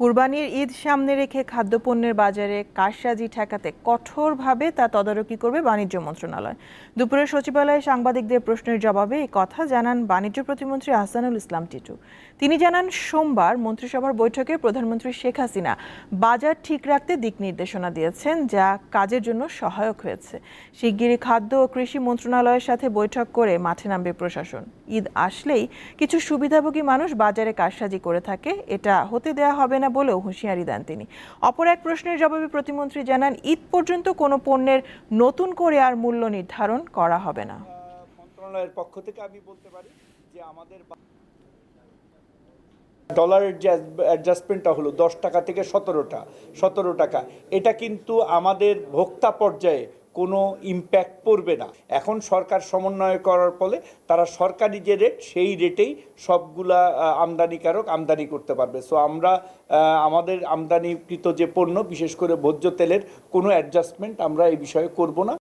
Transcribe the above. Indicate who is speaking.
Speaker 1: কুরবানির ঈদ সামনে রেখে খাদ্যপণ্যের বাজারে কারসাজি ঠেকাতে কঠোরভাবে তা তদারকি করবে বাণিজ্য মন্ত্রণালয়। দুপুরে সচিবালয়ে সাংবাদিকদের প্রশ্নের জবাবে এই কথা জানান বাণিজ্য প্রতিমন্ত্রী আহসানুল ইসলাম টিটু। তিনি জানান, সোমবার মন্ত্রিসভার বৈঠকে প্রধানমন্ত্রী শেখ হাসিনা বাজার ঠিক রাখতে দিক নির্দেশনা দিয়েছেন, যা কাজের জন্য সহায়ক হয়েছে। শিগগিরই খাদ্য ও কৃষি মন্ত্রণালয়ের সাথে বৈঠক করে মাঠে নামবে প্রশাসন। ঈদ আসলেই কিছু সুবিধাভোগী মানুষ বাজারে কারসাজি করে থাকে, এটা হতে দেওয়া হবে না বলেও হুঁশিয়ারি দেন তিনি। অপর এক প্রশ্নের জবাবে প্রতিমন্ত্রী জানান, ঈদ পর্যন্ত কোনো পণ্যের নতুন করে আর মূল্য নির্ধারণ করা হবে না।
Speaker 2: মন্ত্রণালয়ের পক্ষ থেকে আমি বলতে পারি যে আমাদের ডলারের যে অ্যাডজাস্টমেন্টটা হলো দশ টাকা থেকে সতেরোটা, সতেরো টাকা। এটা কিন্তু আমাদের ভোক্তা পর্যায়ে কোনো ইম্প্যাক্ট পড়বে না। এখন সরকার সমন্বয় করার ফলে তারা সরকারি যে রেট সেই রেটেই সবগুলা আমদানিকারক আমদানি করতে পারবে। সো আমরা আমাদের আমদানিকৃত যে পণ্য, বিশেষ করে ভোজ্য তেলের কোনো অ্যাডজাস্টমেন্ট আমরা এই বিষয়ে করব না।